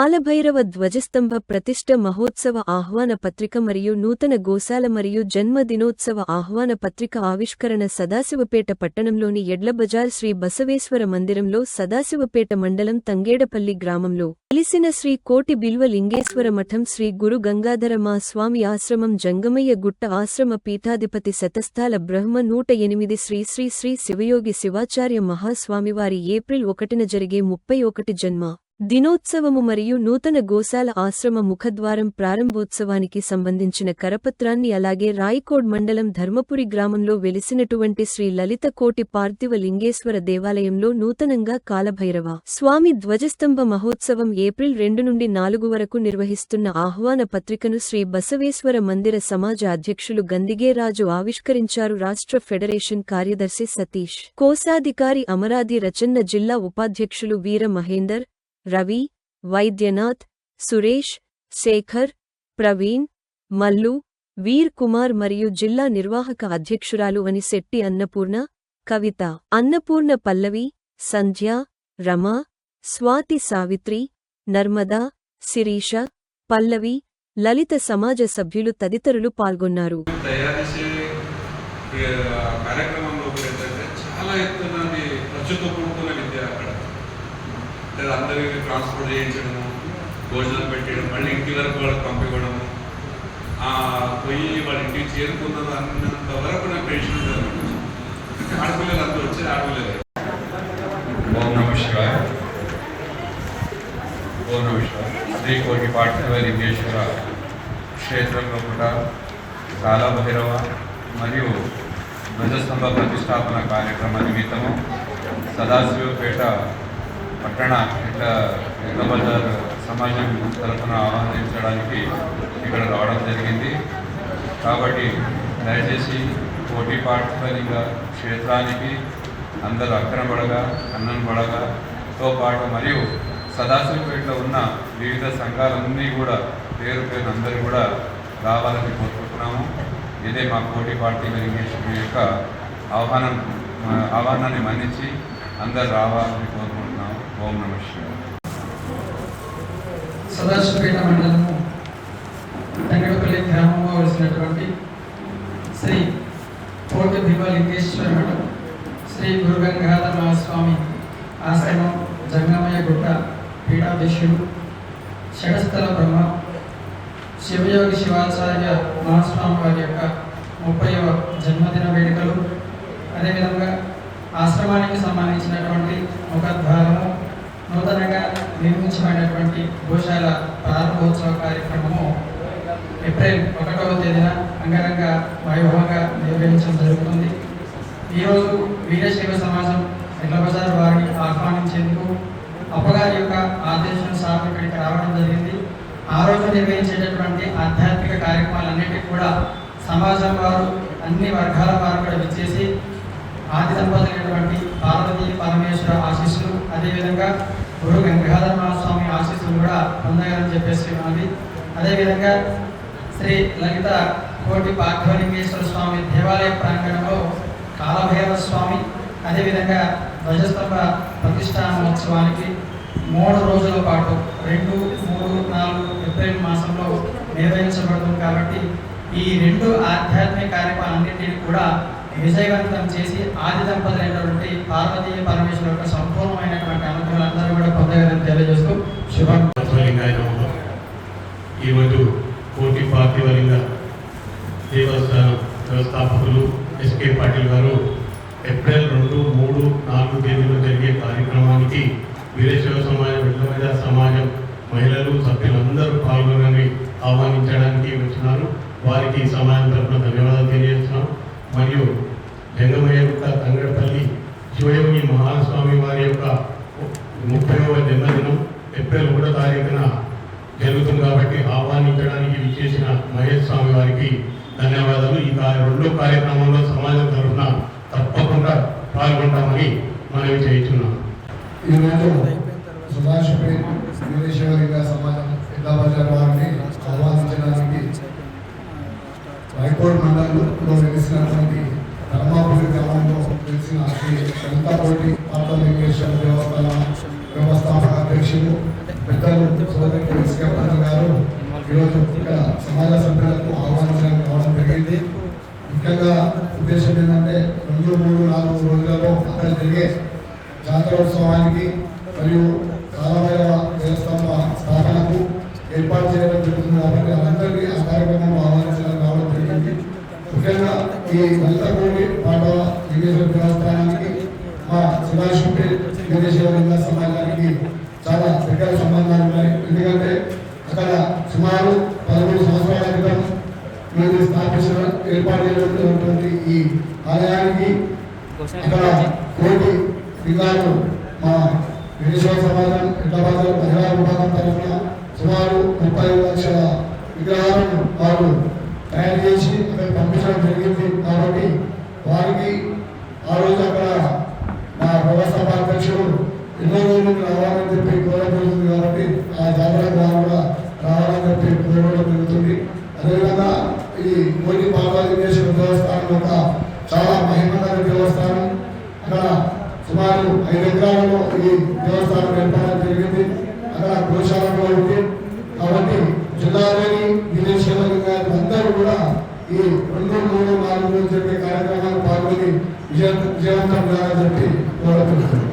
కాలభైరవ ధ్వజస్తంభ ప్రతిష్ఠ మహోత్సవ ఆహ్వాన పత్రిక మరియు నూతన గోశాల మరియు జన్మదినోత్సవ ఆహ్వాన పత్రిక ఆవిష్కరణ సదాశివపేట పట్టణంలోని ఎడ్లబజార్ శ్రీ బసవేశ్వర మందిరంలో సదాశివపేట మండలం తంగేడపల్లి గ్రామంలో వెలిసిన శ్రీ కోటి బిల్వ లింగేశ్వర మఠం శ్రీ గురు గంగాధర మా స్వామి ఆశ్రమం జంగమయ్య గుట్ట ఆశ్రమ పీఠాధిపతి శతస్థాల బ్రహ్మ నూట ఎనిమిది శ్రీ శ్రీ శ్రీ శివయోగి శివాచార్య మహాస్వామివారి ఏప్రిల్ ఒకటిన జరిగే ముప్పై ఒకటి జన్మ. దినోత్సవము మరియు నూతన గోశాల ఆశ్రమ ముఖద్వారం ప్రారంభోత్సవానికి సంబంధించిన కరపత్రాన్ని అలాగే రాయికోడ్ మండలం ధర్మపురి గ్రామంలో వెలిసినటువంటి శ్రీ లలిత కోటి పార్థివ లింగేశ్వర దేవాలయంలో నూతనంగా కాలభైరవ స్వామి ధ్వజస్తంభ మహోత్సవం ఏప్రిల్ రెండు నుండి నాలుగు వరకు నిర్వహిస్తున్న ఆహ్వాన పత్రికను శ్రీ బసవేశ్వర మందిర సమాజ అధ్యక్షులు గందిగేరాజు ఆవిష్కరించారు రాష్ట్ర ఫెడరేషన్ కార్యదర్శి సతీష్. కోశాధికారి అమరాది రచన్న జిల్లా ఉపాధ్యక్షులు వీర మహేందర్ రవి వైద్యనాథ్ సురేష్ శేఖర్ ప్రవీణ్ మల్లు వీర్ కుమార్ మరియు జిల్లా నిర్వాహక అధ్యక్షురాలు అని శెట్టి అన్నపూర్ణ కవిత అన్నపూర్ణ పల్లవి సంధ్య రమ స్వాతి సావిత్రి నర్మదా శిరీష పల్లవి లలిత సమాజ సభ్యులు తదితరులు పాల్గొన్నారు తయారు చేసే ఈ, కార్యక్రమంలో కూడా ఏంటంటే చాలా ఎత్తున అది ఖర్చుతో కూడుకున్న విద్య అక్కడ అంటే అందరికీ ట్రాన్స్పోర్ట్ చేయించడము భోజనం పెట్టడం మళ్ళీ ఇంటి వరకు వాళ్ళకి పంపివ్వడము. ఆ, పోయి వాళ్ళ ఇంటికి చేరుకున్నది అన్నంత వరకు నాకు పెన్షన్ ఉంటుంది. ఆడపిల్లలు అంతా వచ్చి ఆడపిల్లలే. ఓం నమ శివాయ. ఓం నమ శివాయ. శ్రీ కోటి పాఠ్యవ లింగేశ్వర క్షేత్రంలో కూడా భైరవ మరియు ధ్వజస్తంభ ప్రతిష్టాపన కార్యక్రమ నిమిత్తము సదాశివపేట పట్టణ ఇట్లా ఎల్లబజార్ సమాజం తరఫున ఆహ్వానించడానికి ఇక్కడ రావడం జరిగింది. కాబట్టి దయచేసి పోటీ పాఠ్యలింగ క్షేత్రానికి అందరూ అక్కన పడగా అన్నం పడగాతో పాటు మరియు సదాశివపేటలో ఉన్న వివిధ సంఘాలన్నీ కూడా పేరు పేరు అందరూ కూడా రావాలని కోరుకుంటున్నాము. ఇదే మా పోటీ పార్టీ వెంకటేశ్వరి యొక్క ఆహ్వానం ఆహ్వానాన్ని మన్నించి అందరు రావాలని కోరుకుంటున్నాము. ఓం నమ సదాశివపేట మండలము తంగడపల్లి గ్రామంలో వలసినటువంటి శ్రీ కోటి భీమలింగేశ్వర మఠం శ్రీ గురుగంగాధర మహాస్వామి ఆశ్రమం జంగమయ్య గుట్ట పీఠాధీశుడు షడస్థల బ్రహ్మ శివయోగి శివాచార్య మహాస్వామి వారి యొక్క ముప్పైవ జన్మదిన వేడుకలు అదేవిధంగా ఆశ్రమానికి సంబంధించినటువంటి ముఖద్వారము నూతనంగా నిర్మించబడినటువంటి గోశాల ప్రారంభోత్సవ కార్యక్రమము ఏప్రిల్ ఒకటవ తేదీన అంగరంగ వైభవంగా నిర్వహించడం జరుగుతుంది. ఈరోజు వీరశైవ సమాజం ఎల్లబజార్ వారిని ఆహ్వానించేందుకు అప్పగారి యొక్క ఆదేశానుసారం ఇక్కడికి రావడం జరిగింది. ఆ రోజు నిర్వహించేటటువంటి ఆధ్యాత్మిక కార్యక్రమాలన్నిటికీ కూడా సమాజం వారు అన్ని వర్గాల వారు కూడా విచ్చేసి ఆది దంపతులైనటువంటి పార్వతీ పరమేశ్వర ఆశీస్సులు. అదేవిధంగా గురు గంగాధర మహాస్వామి ఆశీస్సులు కూడా పొందగాలని చెప్పేసి ఉన్నది. అదేవిధంగా శ్రీ లలిత కోటి పార్థవలింగేశ్వర స్వామి దేవాలయ ప్రాంగణంలో కాలభైరవ స్వామి అదేవిధంగా ధ్వజస్తంభ ప్రతిష్టా ఉత్సవానికి మూడు రోజుల పాటు రెండు మూడు నాలుగు ఏప్రిల్ మాసంలో నిర్వహించబడుతుంది. కాబట్టి ఈ రెండు ఆధ్యాత్మిక కార్యక్రమాలన్నింటినీ కూడా విజయవంతం చేసి ఆది దంపతులైనటువంటి పార్వతీ పరమేశ్వర యొక్క సంపూర్ణమైనటువంటి అనుగ్రహాలు అందరూ కూడా పొందగలని తెలియజేస్తూ శుభం. బసవలింగాయ నమః ఈరోజు కోటి పార్థివలింగ దేవస్థానం వ్యవస్థాపకులు ఎస్కే పాటిల్ గారు ఏప్రిల్ రెండు మూడు నాలుగు తేదీలో జరిగే కార్యక్రమానికి వీరేశ్వర సమాజం విద్యమైన సమాజం మహిళలు సభ్యులందరూ పాల్గొనని ఆహ్వానించడానికి వచ్చినారు. వారికి సమాజం తరఫున ధన్యవాదాలు తెలియజేస్తున్నాం. మరియు జంగమయ్య యొక్క తంగడపల్లి శివయోగి మహాస్వామి వారి యొక్క ముప్పైవ జన్మదినం ఏప్రిల్ ఒకటో తారీఖున జరుగుతుంది కాబట్టి ఆహ్వానించడానికి విచ్చేసిన మహేష్ స్వామి వారికి ధన్యవాదాలు. ఈ రెండో కార్యక్రమంలో సమాజం తరఫున తప్పకుండా పాల్గొంటామని మనవి చేయించున్నాం ఈరోజు సుభాష్పేట్ వీరేశ్వరిగా సమాజం ఇల్లాబజార్ వారిని ఆహ్వానించడానికి మండలంలో వెలిసినటువంటి ధర్మాపురి గ్రామంలో వెలిసిన శ్రీ లలితాకోటి పార్థలింగేశ్వర దేవస్థాన గారు ఈరోజు ఇక్కడ సమాజ సభ్యులకు ఆహ్వానించడానికి రావడం జరిగింది ముఖ్యంగా ఉద్దేశం ఏంటంటే రెండు మూడు నాలుగు రోజులలో అక్కడ జరిగే జాతరోత్సవానికి మరియు కాలభైరవ దేవస్థాన స్థాపనకు ఏర్పాటు చేయడం జరుగుతుంది కాబట్టి అందరికీ ఆ కార్యక్రమంలో ఆహ్వానించడానికి రావడం జరిగింది ముఖ్యంగా ఈ లలితకోటి పాటవ లింగేశ్వర దేవస్థానానికి మా సదాశివపే లింగేశ్వర సమాజ దగ్గర సంబంధాలు ఉన్నాయి. ఎందుకంటే అక్కడ సుమారు పదమూడు సంవత్సరాల క్రితం మేము స్థాపించిన ఏర్పాటు చేయబడినటువంటి ఈ ఆలయానికి అక్కడ కోటి విధానం మా విశ్వ సమాజం ఇట్లబాదలు మహిళా విభాగం తరఫున సుమారు ముప్పై లక్షల విగ్రహాలను వారు తయారు చేసి అక్కడ పంపించడం జరిగింది. కాబట్టి వారికి ఆ రోజు అక్కడ మా వ్యవస్థాపక అధ్యక్షుడు ఎన్నో రావాలని చెప్పి కోరడం పెరుగుతుంది కాబట్టి ఆ జాగ్రత్త ద్వారా కూడా రావాలని చెప్పి కోరడం జరుగుతుంది అదేవిధంగా ఈ మోడీ పార్వతీశ్వర దేవస్థానం ఒక చాలా మహిమకర దేవస్థానం అక్కడ సుమారు ఐదు ఎకరాలలో ఈ దేవస్థానం ఏర్పడడం జరిగింది అక్కడ గోశాల ఉంది కాబట్టి జిల్లాలోని విదేశీయులు అందరూ కూడా ఈ రెండు మూడు నాలుగు జరిగే కార్యక్రమాలు పాల్గొని విజయ విజయవంతం కావాలని చెప్పి కోరుతున్నాను